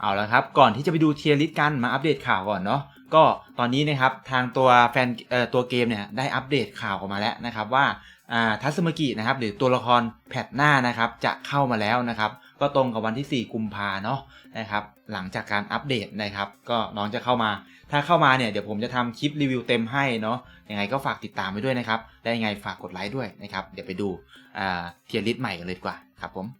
เอาละครับ ก่อนที่จะไปดูเทียร์ลิสต์กันมาอัปเดตข่าวก่อนเนาะก็ตอนนี้นะครับทางตัวแฟนเอ่อตัวเกมเนี่ยได้อัปเดตข่าวออกมาแล้วนะครับว่าอ่าทัสมกินะครับหรือตัวละครแพทหน้านะครับจะเข้ามาแล้วนะครับก็ตรงกับวันที่ 4 กุมภาเนาะนะครับหลังจากการอัปเดตนะครับ ก็น้องจะเข้ามา ถ้าเข้ามาเนี่ยเดี๋ยวผมจะทำคลิปรีวิวเต็มให้เนาะยังไงก็ฝากติดตามไปด้วยนะครับและยังไงฝากกดไลค์ด้วยนะครับเดี๋ยวไปดูเทียร์ลิสต์ใหม่กันเลยดีกว่าครับผม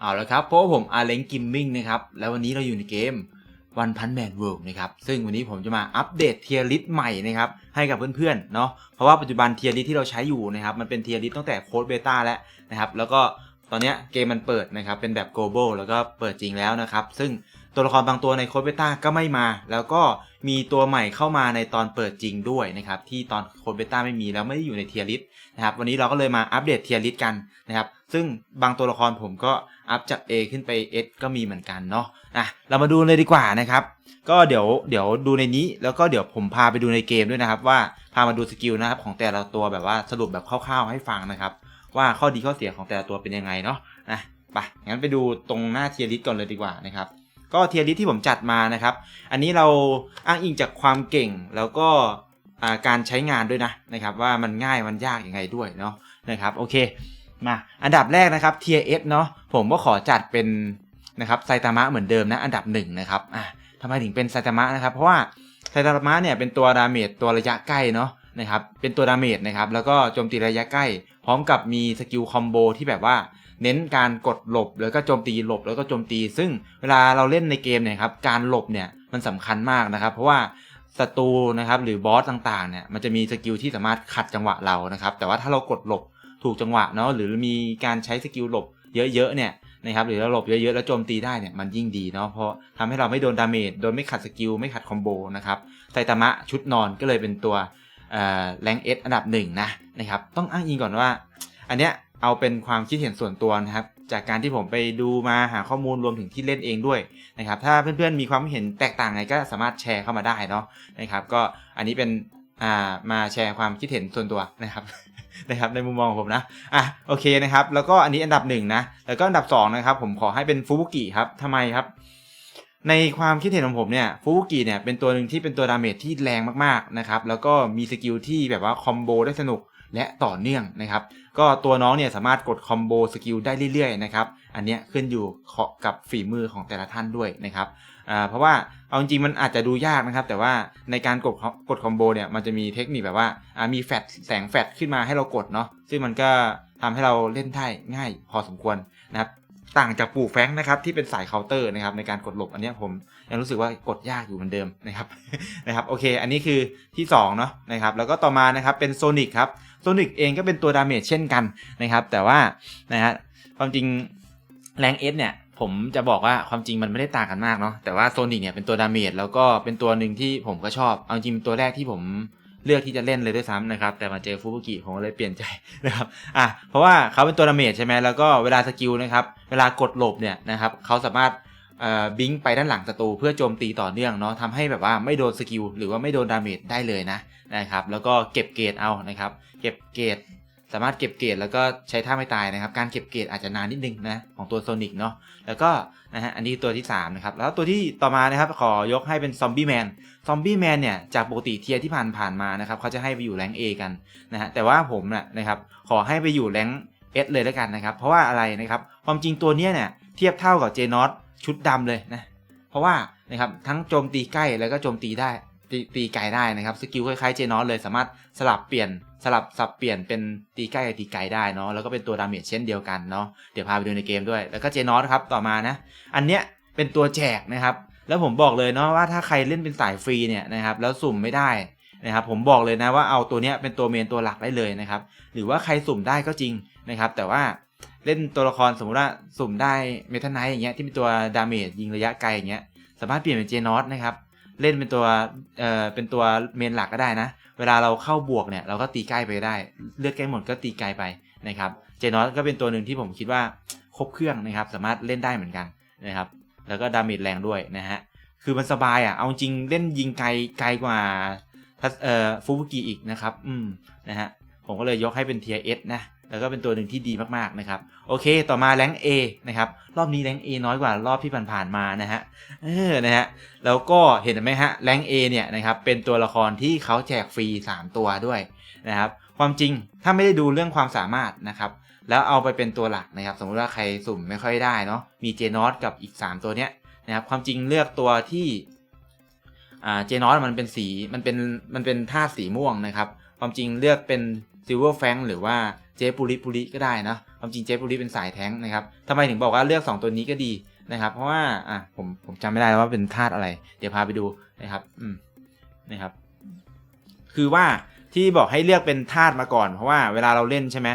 เอาละครับเพราะว่าผมอาเล้งกิมมิ่งนะครับ แล้ววันนี้เราอยู่ในเกมวันพันแมนเวิลด์นะครับ ซึ่งวันนี้ผมจะมาอัปเดตเทียร์ลิสต์ใหม่นะครับ ให้กับเพื่อนๆเนาะเพราะว่าปัจจุบันเทียร์ลิสต์ที่เราใช้อยู่นะครับ มันเป็นเทียร์ลิสต์ตั้งแต่โค้ดเบต้าแล้วนะครับ แล้วก็ตอนนี้เกมมันเปิดนะครับ เป็นแบบ global แล้วก็เปิดจริงแล้วนะครับ ซึ่งตัวละครบางตัวในโค้ดเบต้าก็ไม่มา แล้วก็มีตัวใหม่เข้ามาในตอนเปิดจริงด้วยนะครับ ที่ตอนโค้ดเบต้าไม่มีแล้วไม่ได้อยู่ในเทียร์ลิสต์นะครับ วันนี้เราก็เลยมาอัปเดตเทียร์ลิสต์กันนะครับ ซึ่งบางตัวละครผมก็ อัพจาก A ขึ้นไป S ก็มีเหมือนกันเนาะอะเรามาดูเลยดีกว่านะครับ ก็เดี๋ยวเดี๋ยวดูในนี้แล้วก็เดี๋ยวผมพาไปดูในเกมด้วยนะครับ ว่าพามาดูสกิลนะครับของแต่ละตัวแบบว่าสรุปแบบคร่าวๆให้ฟังนะครับ ว่าข้อดีข้อเสียของแต่ละตัวเป็นยังไงเนาะนะไปงั้นไปดูตรงหน้าเทียริสก่อนเลยดีกว่านะครับก็เทียริสที่ผมจัดมานะครับ อันนี้เราอ้างอิงจากความเก่งแล้วก็การใช้งานด้วยนะนะครับ ว่ามันง่ายมันยากยังไงด้วยเนาะนะครับโอเค มาอันดับแรกนะครับ Tier S เนาะผมก็ขอจัดเป็นนะครับไซตามะเหมือนเดิมนะอันดับหนึ่งนะครับอะทำไมถึงเป็นไซตามะนะครับ เพราะว่าไซตามะเนี่ยเป็นตัวดาเมจตัวระยะใกล้เนาะนะครับเป็นตัวดาเมจนะครับแล้วก็โจมตีระยะใกล้ พร้อมกับมีสกิลคอมโบที่แบบว่าเน้นการกดหลบแล้วก็โจมตีหลบแล้วก็โจมตี ซึ่งเวลาเราเล่นในเกมเนี่ยครับการหลบเนี่ยมันสำคัญมากนะครับ เพราะว่าศัตรูนะครับหรือบอสต่างๆเนี่ยมันจะมีสกิลที่สามารถขัดจังหวะเรานะครับแต่ว่าถ้าเรากดหลบ ถูกจังหวะเนาะหรือมีการใช้สกิลหลบเยอะๆเนี่ยนะครับหรือเราหลบเยอะๆแล้วโจมตีได้เนี่ยมันยิ่งดีเนาะเพราะทำให้เราไม่โดนดาเมจโดนไม่ขัดสกิลไม่ขัดคอมโบนะครับไซตามะชุดนอนก็เลยเป็นตัวแรงเอสอันดับหนึ่งนะนะครับต้องอ้างอิงก่อนว่า อันเนี้ยเอาเป็นความคิดเห็นส่วนตัวนะครับ จากการที่ผมไปดูมาหาข้อมูลรวมถึงที่เล่นเองด้วยนะครับถ้าเพื่อนๆมีความเห็นแตกต่างไงก็สามารถแชร์เข้ามาได้เนาะนะครับก็อันนี้เป็นมาแชร์ความคิดเห็นส่วนตัวนะครับ นะครับในมุมมองของผมนะอะโอเคนะครับ แล้วก็อันนี้อันดับหนึ่งนะแล้วก็อันดับสองนะครับ ผมขอให้เป็นฟูบุกิครับทำไมครับ ในความคิดเห็นของผมเนี่ยฟูบุกิเนี่ยเป็นตัวหนึ่งที่เป็นตัวดาเมจที่แรงมากๆนะครับแล้วก็มีสกิลที่แบบว่าคอมโบได้สนุกและต่อเนื่องนะครับ ก็ตัวน้องเนี่ยสามารถกดคอมโบสกิลได้เรื่อยๆนะครับ อันเนี้ยขึ้นอยู่กับฝีมือของแต่ละท่านด้วยนะครับ อ่าเพราะว่าเอาจริงๆมันอาจจะดูยากนะครับ แต่ว่าในการกดกดคอมโบเนี่ยมันจะมีเทคนิคแบบว่าอ่ามีแฟลชแสงแฟลชขึ้นมาให้เรากดเนาะซึ่งมันก็ทำให้เราเล่นได้ง่ายพอสมควรนะครับต่างจากปู่แฟงนะครับที่เป็นสายเคาน์เตอร์นะครับในการกดหลบอันนี้ผมยังรู้สึกว่ากดยากอยู่เหมือนเดิมนะครับนะครับโอเค อันนี้คือที่2เนาะนะครับแล้วก็ต่อมานะครับเป็นโซนิกครับโซนิกเองก็เป็นตัวดาเมจเช่นกันนะครับแต่ว่านะฮะความจริงแรงเอสเนี่ย ผมจะบอกว่าความจริงมันไม่ได้ต่างกันมากเนาะแต่ว่าโซนิกเนี่ยเป็นตัวดาเมจแล้วก็เป็นตัวหนึ่งที่ผมก็ชอบ เอาจริงเป็นตัวแรกที่ผมเลือกที่จะเล่นเลยด้วยซ้ำนะครับ แต่มาเจอฟูบุกิผมก็เลยเปลี่ยนใจนะครับอะเพราะว่าเขาเป็นตัวดาเมจใช่ไหมแล้วก็เวลาสกิลนะครับ เวลากดหลบเนี่ยนะครับเขาสามารถบิงไปด้านหลังศัตรูเพื่อโจมตีต่อเนื่องเนาะทำให้แบบว่าไม่โดนสกิลหรือว่าไม่โดนดาเมจได้เลยนะนะครับ แล้วก็เก็บเกรดเอานะครับ เก็บเกรด สามารถเก็บเกรดแล้วก็ใช้ท่าไม่ตายนะครับ การเก็บเกรดอาจจะนานนิดนึงนะของตัวโซนิกเนาะแล้วก็นะฮะอันนี้ตัวที่ 3 นะครับ แล้วตัวที่ต่อมานะครับ ขอยกให้เป็นซอมบี้แมนซอมบี้แมนเนี่ยจากปกติเทียที่ผ่านผ่านมานะครับเขาจะให้ไปอยู่แรง A กันนะฮะแต่ว่าผมนะนะครับขอให้ไปอยู่แรง S เลยแล้วกันนะครับ เพราะว่าอะไรนะครับ ความจริงตัวเนี้ยเนี่ยเทียบเท่ากับเจนอตชุดดำเลยนะ เพราะว่านะครับทั้งโจมตีใกล้แล้วก็โจมตีได้ ตีตีไกลได้นะครับสกิลคล้ายๆเจนอสเลยสามารถสลับเปลี่ยนสลับสับเปลี่ยนเป็นตีใกล้กับตีไกลได้เนาะแล้วก็เป็นตัวดาเมจเช่นเดียวกันเนาะเดี๋ยวพาไปดูในเกมด้วย แล้วก็เจนอสครับต่อมานะ อันเนี้ยเป็นตัวแจกนะครับ แล้วผมบอกเลยเนาะว่าถ้าใครเล่นเป็นสายฟรีเนี่ยนะครับแล้วสุ่มไม่ได้นะครับผมบอกเลยนะว่าเอาตัวเนี้ยเป็นตัวเมนตัวหลักได้เลยนะครับหรือว่าใครสุ่มได้ก็จริงนะครับ แต่ว่าเล่นตัวละครสมมติว่าสุ่มได้เมทัลไนท์อย่างเงี้ยที่เป็นตัวดาเมจยิงระยะไกลอย่างเงี้ยสามารถเปลี่ยนเป็นเจนอสนะครับ เล่นเป็นตัวเอ่อเป็นตัวเมนหลักก็ได้นะ เวลาเราเข้าบวกเนี่ยเราก็ตีใกล้ไปได้ เลือดใกล้หมดก็ตีไกลไปนะครับเจนอสก็เป็นตัวหนึ่งที่ผมคิดว่าครบเครื่องนะครับ สามารถเล่นได้เหมือนกันนะครับแล้วก็ดาเมจแรงด้วยนะฮะคือมันสบายอะเอาจริงเล่นยิงไกลไกลกว่าทัสเอ่อฟูบุกิอีกนะครับ อืมนะฮะผมก็เลยยกให้เป็นเทียเอสนะ แล้วก็เป็นตัวหนึ่งที่ดีมากๆนะครับ โอเค ต่อมาแรง A นะครับ รอบนี้แรง A น้อยกว่ารอบที่ผ่านๆมานะฮะ เออ นะฮะ แล้วก็เห็นไหมฮะแรง A เนี่ยนะครับเป็นตัวละครที่เขาแจกฟรี 3 ตัวด้วยนะครับ ความจริงถ้าไม่ได้ดูเรื่องความสามารถนะครับ แล้วเอาไปเป็นตัวหลักนะครับ สมมติว่าใครสุ่มไม่ค่อยได้เนาะ มีเจนอสกับอีก 3 ตัวเนี้ยนะครับ ความจริงเลือกตัวที่อ่าเจนอสมันเป็นสี มันเป็น มันเป็นธาสีม่วงนะครับ ความจริงเลือกเป็น ซิลเวอร์แฟงหรือว่าเจปุริปุริก็ได้นะความจริงเจปุริเป็นสายแท้งนะครับทำไมถึงบอกว่าเลือก 2 ตัวนี้ก็ดีนะครับ เพราะว่าอะผมผมจำไม่ได้แล้วว่าเป็นธาตุอะไร เดี๋ยวพาไปดูนะครับอืมนะครับ คือว่าที่บอกให้เลือกเป็นธาตุมาก่อน เพราะว่าเวลาเราเล่นใช่ไหม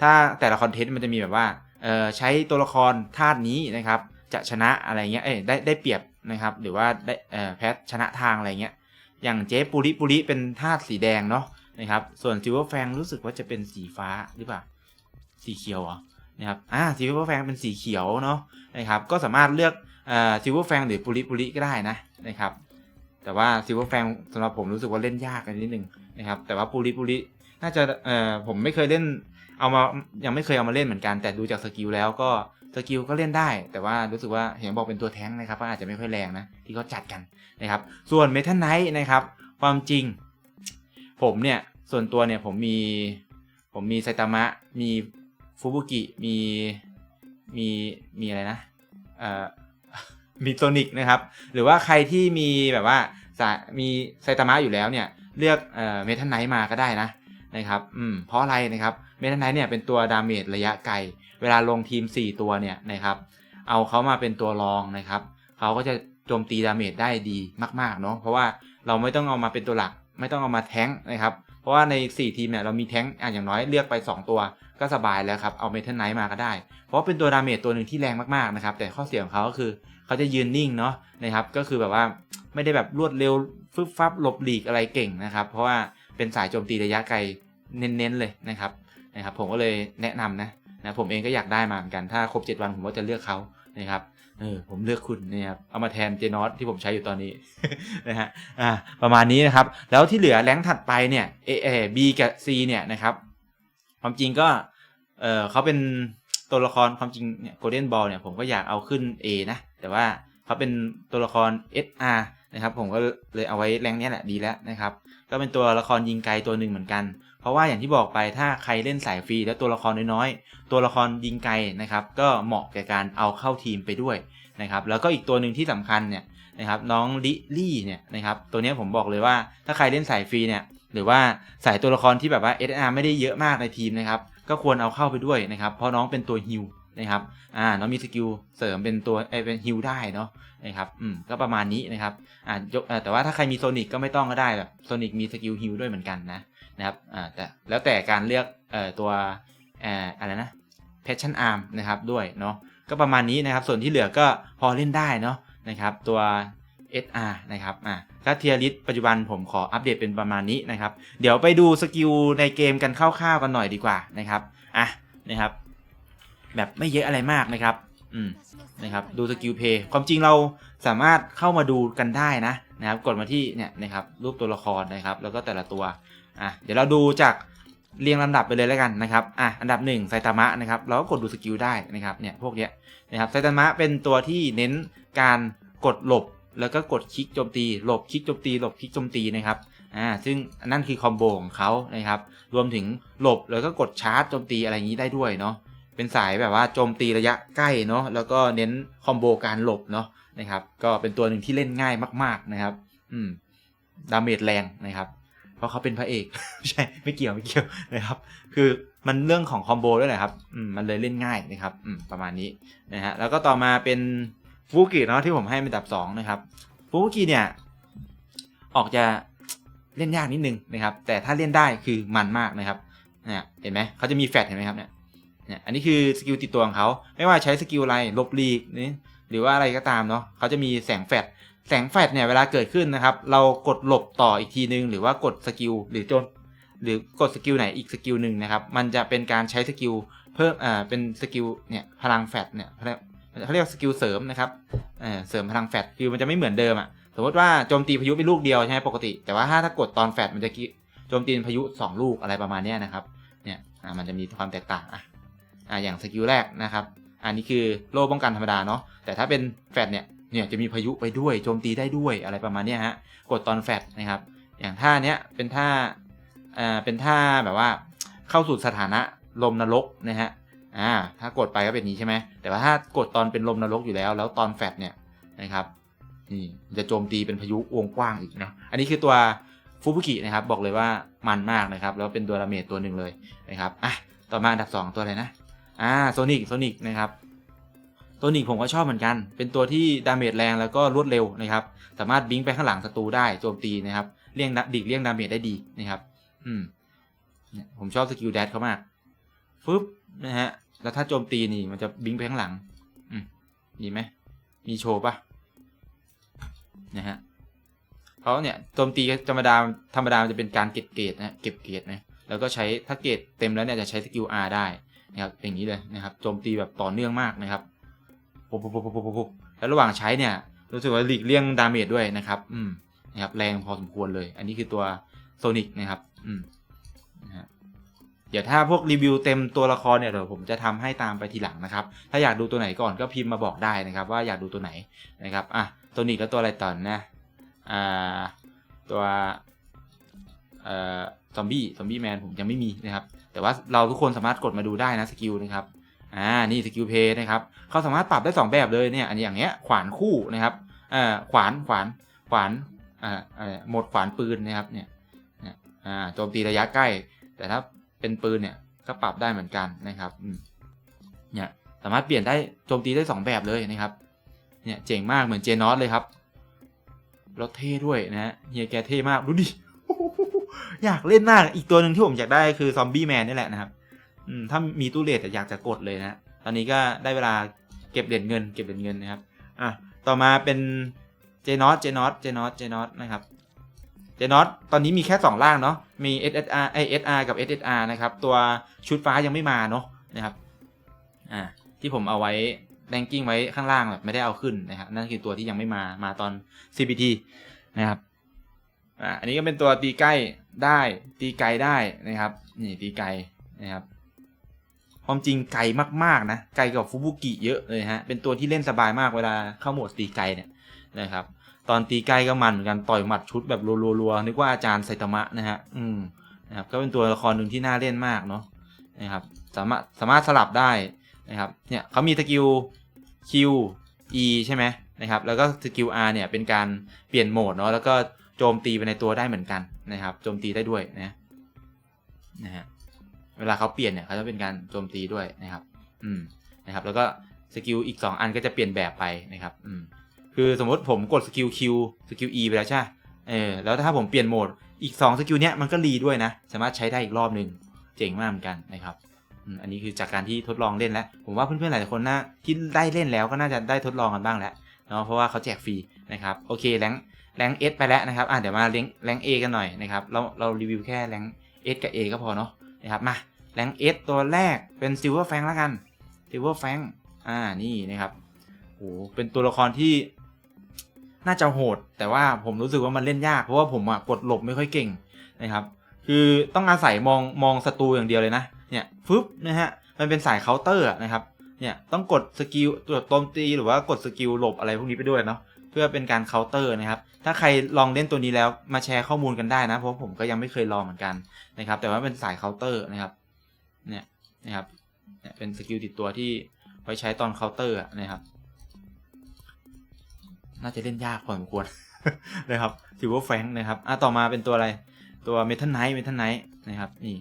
ถ้าแต่ละคอนเทนต์มันจะมีแบบว่าเออใช้ตัวละครธาตุนี้นะครับ จะชนะอะไรเงี้ยเอ้ยได้ได้เปรียบนะครับ หรือว่าได้เออแพ้ชนะทางอะไรเงี้ยอย่างเจ๊ปุริปุริเป็นธาตุสีแดงเนาะ นะครับ ส่วนซิลเวอร์แฟงรู้สึกว่าจะเป็นสีฟ้าหรือเปล่า สีเขียวเหรอนะครับ อ่าซิลเวอร์แฟงเป็นสีเขียวเนาะนะครับ ก็สามารถเลือกเอ่อซิลเวอร์แฟงหรือปุริปุริก็ได้นะนะครับ แต่ว่าซิลเวอร์แฟงสำหรับผมรู้สึกว่าเล่นยากกันนิดนึงนะครับ แต่ว่าปุริปุริน่าจะเอ่อผมไม่เคยเล่นเอามายังไม่เคยเอามาเล่นเหมือนกัน แต่ดูจากสกิลแล้วก็สกิลก็เล่นได้ แต่ว่ารู้สึกว่าเห็นบอกเป็นตัวแท้งนะครับก็อาจจะไม่ค่อยแรงนะที่เขาจัดกันนะครับ ส่วนเมทัลไนท์นะครับ ความจริง ผมเนี่ย ส่วนตัวเนี่ยผมมีผมมีไซตามะ มีฟูบุกิ มีมีมีอะไรนะเอ่อมีโซนิกนะครับ หรือว่าใครที่มีแบบว่ามีไซตามะอยู่แล้วเนี่ย เลือกเอ่อเมทัลไนท์มาก็ได้นะนะครับอืมเพราะอะไรนะครับเมทัลไนท์เนี่ยเป็นตัวดาเมจระยะไกล เวลาลงทีม 4 ตัวเนี่ยนะครับ เอาเขามาเป็นตัวรองนะครับเขาก็จะโจมตีดาเมจได้ดีมากๆเนาะเพราะว่าเราไม่ต้องเอามาเป็นตัวหลัก ไม่ต้องเอามาแท้งนะครับ เพราะว่าใน 4 ทีมเนี่ยเรามีแท้งอะอย่างน้อยเลือกไป 2 ตัว ก็สบายแล้วครับเอาเมทัลไนท์มาก็ได้ เพราะว่าเป็นตัวดาเมจตัวหนึ่งที่แรงมากๆนะครับแต่ข้อเสียของเขาก็คือเขาจะยืนนิ่งเนาะนะครับก็คือแบบว่าไม่ได้แบบรวดเร็วฟึบฟับหลบหลีกอะไรเก่งนะครับ เพราะว่าเป็นสายโจมตีระยะไกลเน้นๆเลยนะครับนะครับผมก็เลยแนะนำนะ นะผมเองก็อยากได้มาเหมือนกันถ้าครบ 7 วันผมก็จะเลือกเขานะครับเออผมเลือกคุณนะครับเอามาแทนเจนอสที่ผมใช้อยู่ตอนนี้นะฮะอ่าประมาณนี้นะครับ แล้วที่เหลือแรงถัดไปเนี่ยเอเอ B กับ C เนี่ยนะครับความจริงก็เออเขาเป็นตัวละครความจริงเนี่ย Golden Ball เนี่ยผมก็อยากเอาขึ้น A นะ แต่ว่าเขาเป็นตัวละคร SR นะครับ ผมก็เลยเอาไว้แรงเนี้ยแหละดีแล้วนะครับ ก็เป็นตัวละครยิงไกลตัวหนึ่งเหมือนกัน เพราะว่าอย่างที่บอกไปถ้าใครเล่นสายฟรีแล้วตัวละครน้อยๆ ตัวละครยิงไกลนะครับก็เหมาะแก่การเอาเข้าทีมไปด้วยนะครับแล้วก็อีกตัวหนึ่งที่สำคัญเนี่ยนะครับน้องลิลี่เนี่ยนะครับตัวนี้ผมบอกเลยว่าถ้าใครเล่นสายฟรีเนี่ยหรือว่าสายตัวละครที่แบบว่า SR ไม่ได้เยอะมากในทีมนะครับก็ควรเอาเข้าไปด้วยนะครับเพราะน้องเป็นตัวฮิลนะครับอ่าน้องมีสกิลเสริมเป็นตัวเอเป็นฮิลได้เนาะนะครับอืมก็ประมาณนี้นะครับอ่ายกแต่ว่าถ้าใครมีโซนิกก็ไม่ต้องก็ได้แบบโซนิกมีสกิลฮิลด้วยเหมือนกันนะ นะครับอ่าแต่แล้วแต่การเลือกเอ่อตัวเอ่ออะไรนะ Passion Arm นะครับด้วยเนาะก็ประมาณนี้นะครับส่วนที่เหลือก็พอเล่นได้เนาะนะครับตัว SR นะครับอ่าถ้าเทียริสปัจจุบันผมขออัปเดตเป็นประมาณนี้นะครับ เดี๋ยวไปดูสกิลในเกมกันคร่าวๆกันหน่อยดีกว่านะครับอะนะครับ แบบไม่เยอะอะไรมากนะครับอืมนะครับดูสกิลเพย์ความจริงเราสามารถเข้ามาดูกันได้นะนะครับ กดมาที่เนี่ยนะครับรูปตัวละครนะครับ แล้วก็แต่ละตัว อะเดี๋ยวเราดูจากเรียงลำดับไปเลยแล้วกันนะครับอะอันดับหนึ่งไซตามะนะครับเราก็กดดูสกิลได้นะครับเนี่ยพวกเนี้ยนะครับไซตามะเป็นตัวที่เน้นการกดหลบแล้วก็กดคลิกโจมตีหลบคลิกโจมตีหลบคลิกโจมตีนะครับอ่าซึ่งนั่นคือคอมโบของเขานะครับรวมถึงหลบแล้วก็กดชาร์จโจมตีอะไรอย่างนี้ได้ด้วยเนาะเป็นสายแบบว่าโจมตีระยะใกล้เนาะแล้วก็เน้นคอมโบการหลบเนาะนะครับก็เป็นตัวหนึ่งที่เล่นง่ายมาก ๆนะครับ อืมดาเมจแรงนะครับ ราะเขาเป็นพระเอกใช่ไม่เกี่ยวไม่เกี่ยวนะครับ คือมันเรื่องของคอมโบด้วยแหละครับอืมมันเลยเล่นง่ายนะครับอืมประมาณนี้นะฮะแล้วก็ต่อมาเป็นฟูกิเนาะที่ผมให้เป็นอันดับสองนะครับฟูกิเนี่ย ออกจะเล่นยากนิดนึงนะครับ แต่ถ้าเล่นได้คือมันมากนะครับเนี่ยเห็นไหมเขาจะมีแฟดเห็นไหมครับเนี่ยเนี่ยอันนี้คือสกิลติดตัวของเขาไม่ว่าใช้สกิลอะไรลบลีกนี่หรือว่าอะไรก็ตามเนาะเขาจะมีแสงแฟลช แสงแฟลชเนี่ยเวลาเกิดขึ้นนะครับ เรากดหลบต่ออีกทีนึง หรือว่ากดสกิลหรือจนหรือกดสกิลไหนอีกสกิลหนึ่งนะครับ มันจะเป็นการใช้สกิลเพิ่มอ่าเป็นสกิลเนี่ยพลังแฟลชเนี่ยเขาเรียกสกิลเสริมนะครับเออเสริมพลังแฟลชคือมันจะไม่เหมือนเดิมอะสมมติว่าโจมตีพายุเป็นลูกเดียวใช่ไหมปกติ แต่ว่าถ้าถ้ากดตอนแฟลชมันจะโจมตีพายุสองลูกอะไรประมาณนี้นะครับเนี่ยอ่ามันจะมีความแตกต่างอะอ่าอย่างสกิลแรกนะครับ อันนี้คือโล่ป้องกันธรรมดาเนาะแต่ถ้าเป็นแฟลชเนี่ย เนี่ยจะมีพายุไปด้วยโจมตีได้ด้วยอะไรประมาณนี้ฮะกดตอนแฟลชนะครับ อย่างท่าเนี้ยเป็นท่าอ่าเป็นท่าแบบว่าเข้าสู่สถานะลมนรกนะฮะอ่าถ้ากดไปก็เป็นนี้ใช่ไหมแต่ว่าถ้ากดตอนเป็นลมนรกอยู่แล้ว แล้วตอนแฟลชเนี่ยนะครับนี่จะโจมตีเป็นพายุวงกว้างอีกเนาะอันนี้คือตัวฟูบุกินะครับบอกเลยว่ามันมากนะครับแล้วเป็นตัวดาเมจตัวหนึ่งเลยนะครับอะต่อมาอันดับ 2 ตัวอะไรนะอ่าโซนิกโซนิกนะครับ โซนิกผมก็ชอบเหมือนกัน เป็นตัวที่ดาเมจแรงแล้วก็รวดเร็วนะครับ สามารถบิงไปข้างหลังศัตรูได้โจมตีนะครับ เลี่ยงดิกเลี่ยงดาเมจได้ดีนะครับ อืม ผมชอบสกิลแดดเขามาก ฟึบนะฮะ แล้วถ้าโจมตีนี่มันจะบิงไปข้างหลัง อืมมีไหม มีโชว์ปะนะฮะเขาเนี่ยโจมตีธรรมดาธรรมดามันจะเป็นการเก็บเกรดนะเก็บเกรดนะ แล้วก็ใช้ถ้าเกรดเต็มแล้วเนี่ยจะใช้สกิล R ได้นะครับ อย่างนี้เลยนะครับ โจมตีแบบต่อเนื่องมากนะครับ ปุ๊บปุ๊บปุ๊บปุ๊บปุ๊บแล้วระหว่างใช้เนี่ยรู้สึกว่าหลีกเลี่ยงดาเมจด้วยนะครับ อืมนะครับแรงพอสมควรเลย อันนี้คือตัวโซนิกนะครับ อืมนะฮะเดี๋ยวถ้าพวกรีวิวเต็มตัวละครเนี่ยเดี๋ยวผมจะทำให้ตามไปทีหลังนะครับ ถ้าอยากดูตัวไหนก่อนก็พิมพ์มาบอกได้นะครับ ว่าอยากดูตัวไหนนะครับ อะโซนิกแล้วตัวอะไรต่อนะ อ่า ตัวเอ่อซอมบี้ ซอมบี้แมนผมยังไม่มีนะครับ แต่ว่าเราทุกคนสามารถกดมาดูได้นะสกิลนะครับ อ่านี่สกิลเพย์นะครับเขาสามารถปรับได้ 2 แบบเลยเนี่ยอันนี้อย่างเงี้ยขวานคู่นะครับอ่าขวานขวานขวานอ่าอ่าหมดขวานปืนนะครับเนี่ยเนี่ยอ่าโจมตีระยะใกล้ แต่ถ้าเป็นปืนเนี่ยก็ปรับได้เหมือนกันนะครับเนี่ยสามารถเปลี่ยนได้โจมตีได้ 2 แบบเลยนะครับเนี่ยเจ๋งมากเหมือนเจนอสเลยครับแล้วเท่ด้วยนะฮะเฮียแกเท่มากดูดิอยากเล่นมากอีกตัวหนึ่งที่ผมอยากได้คือซอมบี้แมนนี่แหละนะครับ อืมถ้ามีตู้เลทอยากจะกดเลยนะตอนนี้ก็ได้เวลาเก็บเหรียญเงิน เก็บเหรียญเงินนะครับอะต่อมาเป็นเจนอสเจนอสเจนอสเจนอสนะครับเจนอสตอนนี้มีแค่ 2 ล่างเนาะมี SSR ไอ SR กับ SSR นะครับ ตัวชุดฟ้ายังไม่มาเนาะนะครับอ่าที่ผมเอาไว้แรงกิ้งไว้ข้างล่างแบบไม่ได้เอาขึ้นนะครับนั่นคือตัวที่ยังไม่มามาตอน CPT นะครับอ่าอันนี้ก็เป็นตัวตีใกล้ได้ตีไกลได้นะครับ นี่ตีไกลนะครับ ความจริงไกลมากๆนะไกลกว่าฟูบุกิเยอะเลยฮะเป็นตัวที่เล่นสบายมากเวลาเข้าโหมดตีไกลเนี่ยนะครับตอนตีไกลก็มันเหมือนกันต่อยหมัดชุดแบบรัวๆๆนึกว่าอาจารย์ไซตามะนะฮะอืมนะครับก็เป็นตัวละครหนึ่งที่น่าเล่นมากเนาะนะครับสามารถสามารถสลับได้นะครับเนี่ยเขามีสกิล Q E ใช่ไหมนะครับแล้วก็สกิล R เนี่ยเป็นการเปลี่ยนโหมดเนาะแล้วก็โจมตีไปในตัวได้เหมือนกันนะครับโจมตีได้ด้วยนะนะฮะ เวลาเขาเปลี่ยนเนี่ยเขาจะเป็นการโจมตีด้วยนะครับ อืมนะครับ แล้วก็สกิลอีก 2 อันก็จะเปลี่ยนแบบไปนะครับอืมคือสมมติผมกดสกิล Q สกิล E ไปแล้วใช่เออแล้วถ้าผมเปลี่ยนโหมดอีก 2 สกิลเนี้ยมันก็รีด้วยนะ สามารถใช้ได้อีกรอบหนึ่งเจ๋งมากเหมือนกันนะครับอันนี้คือจากการที่ทดลองเล่นแล้ว ผมว่าเพื่อนๆหลายคนน่าที่ได้เล่นแล้วก็น่าจะได้ทดลองกันบ้างแล้วเนาะเพราะว่าเขาแจกฟรีนะครับโอเคแรงแรงเอสไปแล้วนะครับอะเดี๋ยวมาแรงแรงเอกันหน่อยนะครับเราเรารีวิวแค่แรงเอกับ A ก็พอเนาะนะครับมา แรงเอสตัวแรกเป็นซิลเวอร์แฟงแล้วกันซิลเวอร์แฟงอ่านี่นะครับโอ้เป็นตัวละครที่น่าจะโหด แต่ว่าผมรู้สึกว่ามันเล่นยากเพราะว่าผมอะกดหลบไม่ค่อยเก่งนะครับ คือต้องอาศัยมองมองศัตรูอย่างเดียวเลยนะเนี่ยฟึบนะฮะมันเป็นสายเคาน์เตอร์นะครับเนี่ยต้องกดสกิลตัวโจมตีหรือว่ากดสกิลหลบอะไรพวกนี้ไปด้วยเนาะเพื่อเป็นการเคาน์เตอร์นะครับ ถ้าใครลองเล่นตัวนี้แล้วมาแชร์ข้อมูลกันได้นะ เพราะผมก็ยังไม่เคยลองเหมือนกันนะครับ แต่ว่าเป็นสายเคาน์เตอร์นะครับ เนี่ยนะครับเนี่ยเป็นสกิลติดตัวที่ไว้ใช้ตอนเคาน์เตอร์นะครับ น่าจะเล่นยากพอสมควรนะครับถือว่าแฟงนะครับอะต่อมาเป็นตัวอะไรตัวเมทัลไนท์เมทัลไนท์นะครับนี่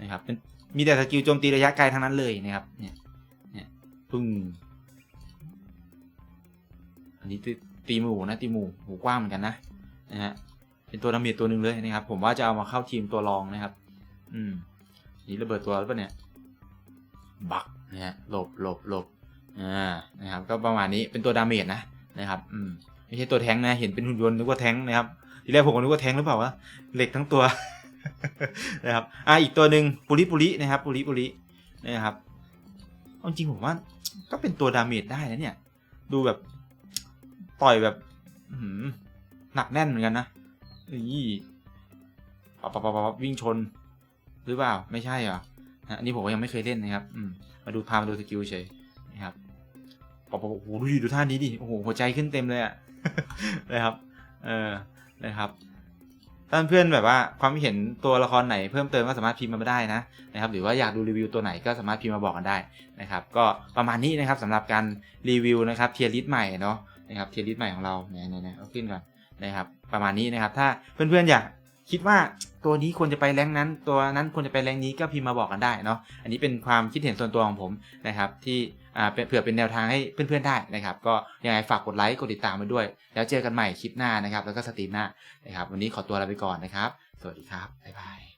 นะครับเป็นมีแต่สกิลโจมตีระยะไกลทั้งนั้นเลยนะครับเนี่ยเนี่ยปึ้งอันนี้ตีตีหมูนะตีหมูหูกว้างเหมือนกันนะนะฮะเป็นตัวดาเมจตัวหนึ่งเลยนะครับ ผมว่าจะเอามาเข้าทีมตัวรองนะครับ อืม นี่ระเบิดตัวหรือเปล่าเนี่ย บักนะฮะหลบหลบหลบอ่านะครับ ก็ประมาณนี้เป็นตัวดาเมจนะนะครับอืมไม่ใช่ตัวแท้งนะ เห็นเป็นหุ่นยนต์นึกว่าแท้งนะครับทีแรกผมก็นึกว่าแท้งหรือเปล่าวะเหล็กทั้งตัวนะครับอ่าอีกตัวหนึ่งปุริปุรินะครับปุริปุรินะครับเอาจริงผมว่าก็เป็นตัวดาเมจได้นะเนี่ย ดูแบบต่อยแบบหืหนักแน่นเหมือนกันนะนี่ปับปับปับปับวิ่งชน รือเปล่าไม่ใช่เหรอฮะอันนี้ผมยังไม่เคยเล่นนะครับอืมมาดูพามาดูสกิลเฉยนะครับปับปับโอ้โหดูดูท่านี้ดิโอ้โหหัวใจขึ้นเต็มเลยอะนะครับเออนะครับถ้าเพื่อนแบบว่าความเห็นตัวละครไหนเพิ่มเติมก็สามารถพิมพ์มาได้นะนะครับหรือว่าอยากดูรีวิวตัวไหนก็สามารถพิมพ์มาบอกกันได้นะครับก็ประมาณนี้นะครับสำหรับการรีวิวนะครับเทียร์ลิสใหม่เนาะนะครับเทียร์ลิสใหม่ของเราเนี่ยเนี่ยเอาขึ้นก่อนนะครับประมาณนี้นะครับถ้าเพื่อนๆอยาก คิดว่าตัวนี้ควรจะไปแรงนั้น ตัวนั้นควรจะไปแรงนี้ก็พิมพ์มาบอกกันได้เนาะอันนี้เป็นความคิดเห็นส่วนตัวของผมนะครับที่เป็นเผื่อเป็นแนวทางให้เพื่อนๆได้นะครับ ก็ยังไงฝากกดไลค์กดติดตามมาด้วย แล้วเจอกันใหม่คลิปหน้านะครับ แล้วก็สตรีมหน้านะครับ วันนี้ขอตัวลาไปก่อนนะครับ สวัสดีครับบ๊ายบาย